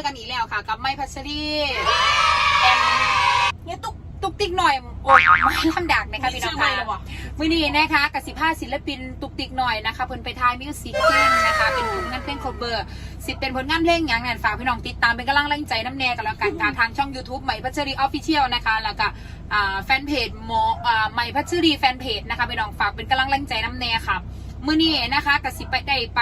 อกันอีกแล้วค่ะ กับไม่พัชรีแอนเนี่ยตุกตุกติกหน่อยโอ้ไม่ลำดักนะคะพี่น้องค่ะมื่อนี้นะคะกับสิบห้าศิลปินตุกติกหน่อยนะคะเพิ่นไปทายมิวสิกเพลงนะคะ เป็นผลงานเพลง cover สิเป็นผลงานเพลงอย่างนั้นฝากพี่น้องติดตามเป็นกำลังแรงใจน้ำแน่กันแล้วกันค่ะทางช่อง YouTube ใหม่พัชรีออฟฟิเชียลนะคะ แล้วก็แฟนเพจโมอใหม่พัชรีแฟนเพจนะคะพี่น้องฝากเป็นกำลังแรงใจน้ำแน่ค่ะมื่อนี้นะคะกับสิไปได้ไป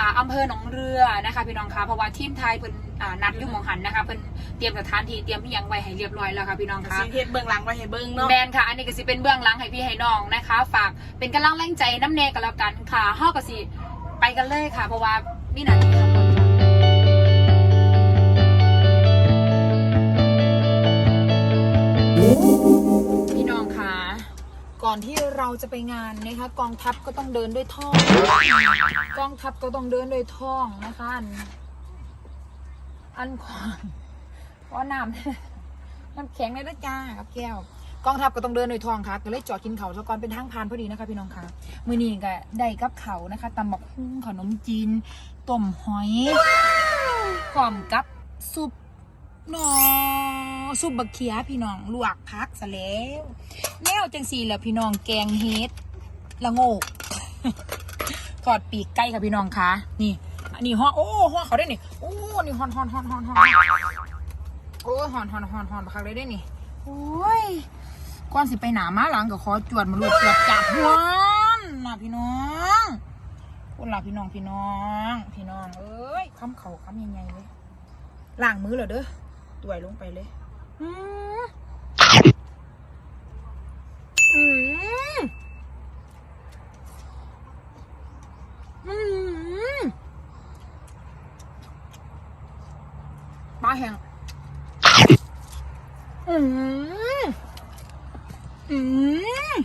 อ่าอำเภอหนองเรือนะคะพี่น้องคะเพราะว่าทีมไทยเพิ่นอ่านัดอยู่หมองหันนะคะเพิ่นเตรียมสถานที่เตรียมที่ยังไว้ให้เรียบร้อยแล้วค่ะพี่น้องคะ สิเฮ็ดเบื้องหลังไว้ให้เบิ่งเนาะ แมนค่ะ อันนี้ก็สิเป็นเบื้องหลังให้พี่ให้น้องนะคะ ฝากเป็นกำลังแรงใจน้ำเนกันแล้วกันค่ะห้อก็สิไปกันเลยค่ะ เพราะว่ามีหนาที่ทั้ง อนที่เราจะไปงานนะคะกองทัพก็ต้องเดินด้วยท่องกองทัพก็ต้องเดินด้วยท่องนะคะ อันอันขวานเพราะน้ำน้ำแข็งเลยนะจ้าครับแก้วกองทัพก็ต้องเดินโดยทองค่ะก็เลยจอดกินเขาซะก่อนเป็นทางผ่านพอดีนะคะ พี่น้องค่ะมือนี้ก็ได้กับเขานะคะตำบักหุ่งขนมจีนต้มหอยพร้อมกับซุปหนอ ซุปบักเขียพี่น้องลวกพักซะแล้วแนวจังสีแหละพี่น้องแกงเฮ็ดละโงกทอดปีกไก่ค่ะพี่น้องคะนี่อันนี้ห่อโอ้ห่อเขาได้นี่โอ้นี่ฮอนฮอนฮอนฮอนฮอนโอ้ฮอนฮอนฮอนฮอนบักเลยได้นี่โอ้ยก่อนสิไปหนามาหลังก็ขอจวดมาลูกจวดจับหัวน่ะพี่น้องคนละพี่น้องพี่น้อง พี่น้องเอ้ยคำเขาคำยังไงเลยล้างมือเหรอเด้อตัวลงไปเลย อืมอืมอืมปลาแห้งอืมอืม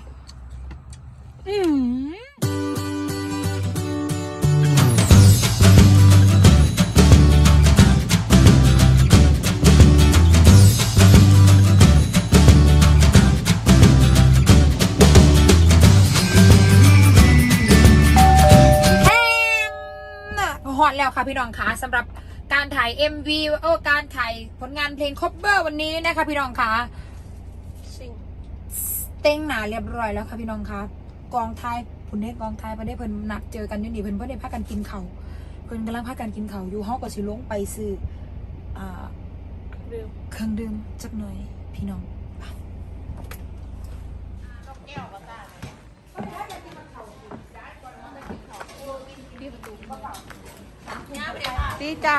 อืม น่ะฮอตแล้วค่ะพี่น้องคะสำหรับการถ่าย MV โอ้การถ่ายผลงานเพลงคบเบอร์วันนี้นะคะพี่น้องคะสิ่งเต้งหนาเรียบร้อยแล้วค่ะพี่น้องคะกองไทยผุนได้กองไทยประเด้เพิ่นนัดเจอกันอยู่นี่เพิ่นเพิ่นได้พากันกินเขาวเพิ่นกำลังพากันกินเขาวอยู่เฮาก็สิลงไปซื้ออ่าเรื่องเครื่องดื่มจักหน่อยพี่น้อง แก้วก็ได้ ดีจ้า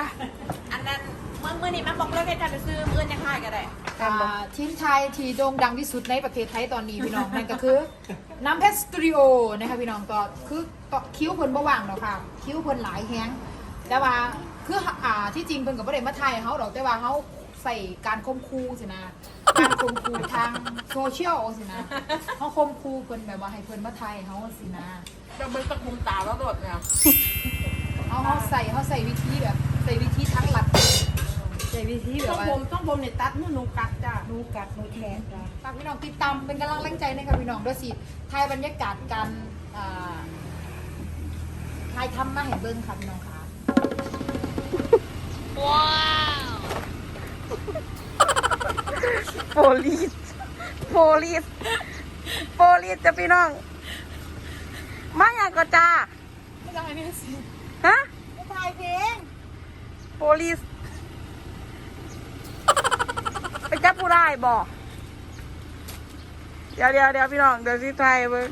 อันนั้นเมื่อเมื่อนี้แม่บอกเลิกให้การไปซื้อมื้อยังค่ายก็ได้อ่าทีมไทยที่โด่งดังที่สุดในประเทศไทยตอนนี้พี่น้อง นั่นก็คือน้ำเพชรสตูดิโอนะคะพี่น้องก็คือก็คิ้วเพิ่นบ่ว่างดอกค่ะ คิ้วเพิ่นหลายแฮงแต่ว่าคืออ่าที่จริงเพิ่นก็บ่ได้มาถ่ายให้เฮาดอกแต่ว่าเฮาใส่การคมคูสินะ การคมคูทางโซเชียลสินะเฮาคมคูเพิ่นแบบว่าให้เพิ่นมาถ่ายให้เฮาสินะเราเบิ่งตะคุมตาแล้วโดดเนี่ย เอาเฮาใส่เฮาใส่วิธีแบบใส่วิธีทั้งหลัดใส่วิธีแบต้อบงว่าผมต้องผมเนี่ยตัดมือหนูกัดจ้าดูกัดดูแทนฝากพี่น้องติดตามเป็นกำลังแรงใจในค่ะพี่น้องด้วยสิถ่ายบรรยากาศการอ่าถ่ายทำมาให้เบิ้งค่ะพี่น้องค่ะโพลีสโพลีสโพลีสจะพี่น้อง มาอย่างก็จ้า ไม่ได้ไม่สิ ฮะไม่ถ่ายเพลงโพลีสไปจับผู้ได้บอกเดี๋ยวเดี๋ยวเดี๋ยวพี่น้องเดี๋ยวสิไทยเบิ้ง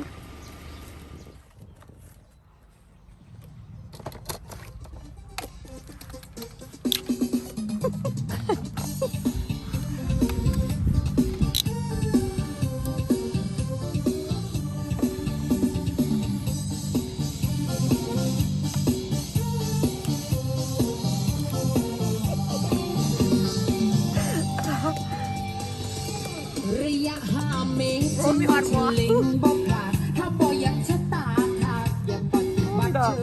โอ้มีอ่อนหัวดอก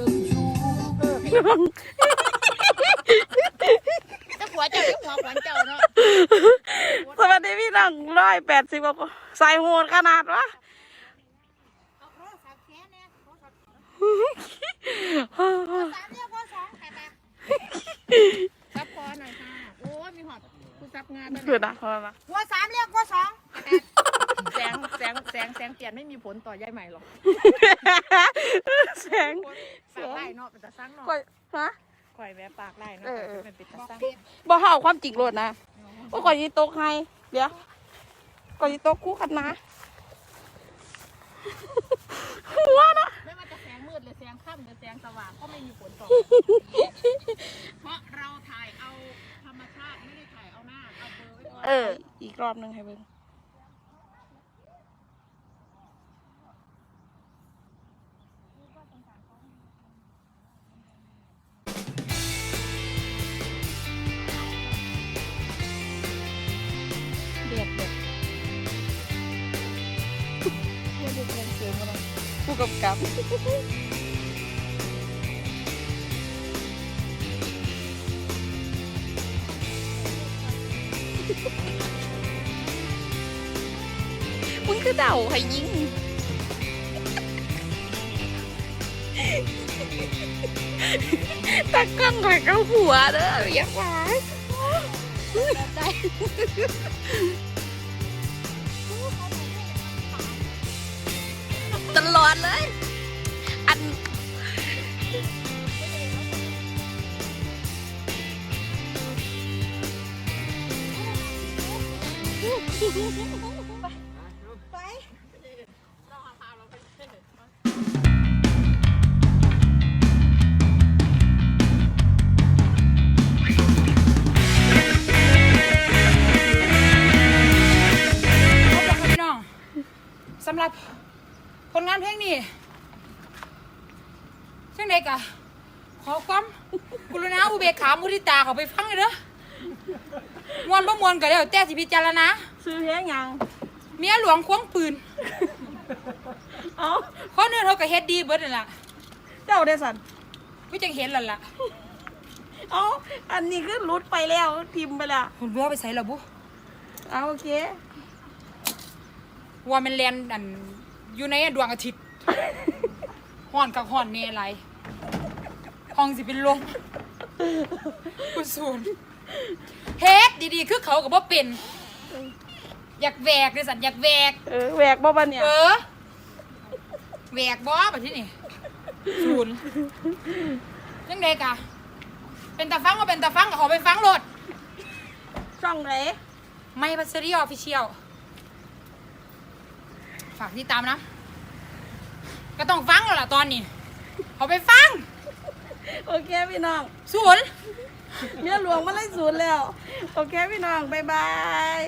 จะหัวเจ้าจะหัวขวัญเจ้าเนาะสวัสดีพี่น้องร้อยแปดสิบกว่าใส่โหดขนาดวะซับพอหน่อยค่ะหอดกูซับงานเกิดอะพอมาวัวสามเรียกวัวสองแสง แสงแสงแสงเปลี่ยนไม่มีผลต่อยายใหม่หรอกแสงปากไล่เนาะเป็นตาสร้างเนาะก่อยฮะ ข่อยแวะปากไล่เนาะเออเออเป็นปิดตาสร้างบ่เฮาความจริงโลดนะว่าก่อนยีโต๊ะให้เดี๋ยวก่อนยีโต๊ะคู่กันนะหัวนะไม่ว่าจะแสงมืดหรือแสงค่ำหรือแสงสว่างก็ไม่มีผลต่อ เพราะเราถ่ายเอาธรรมชาติไม่ได้ถ่ายเอาหน้าเอาเบอร์ไว้ก่อน เออ อีกรอบหนึ่งให้เบิ่ง กำกับมึงคือเดาให้ยิงตากล้งข่อยเข้าหัวเด้ออย่าหวายต อนเลย อันข กอะขอความกรุณาอุเบกขามุทิตาเขาไปฟังเลยเด้อมวนบ่มวนก็แล้วแต่สิพิจารณาซื้อเพลงยังเมียหลวงควงปืนเอ้าคนอื่นเขาก็เฮ็ดดีเบิดนั่นล่ะเจ้าได้สันวิจังเห็นแล้วล่ะเอ้าอันนี้คือรุดไปแล้วทิมไปแล้วผมว่าไปใส่และบุเอาโอเคว่ามันแลนอันอยู่ในดวงอาทิตย์ห่อนกับห่อนเนอะไร ห้องสิเป็นลมกูสูนเฮ็ดดีๆ คือเขากับว่าเป็น อยากแหวกเลยสันอยากแหวก เออแหวกบ่บันเนี่ยเออแหวกบ่แบบที่นี่ศูนย์ยังไงกะ เป็นตาฟังว่าเป็นตาฟังก็ขอไปฟังโหลด ช่องไหนไม่พัสรีออฟฟิเชียลฝากติดตามนะ ก็ต้องฟังแล้วล่ะตอนนี้ขอไปฟัง โอเคพี่น้องศูนย์ เมียหลวงมาไล่ศูนย์แล้ว โอเคพี่น้อง บ๊ายบาย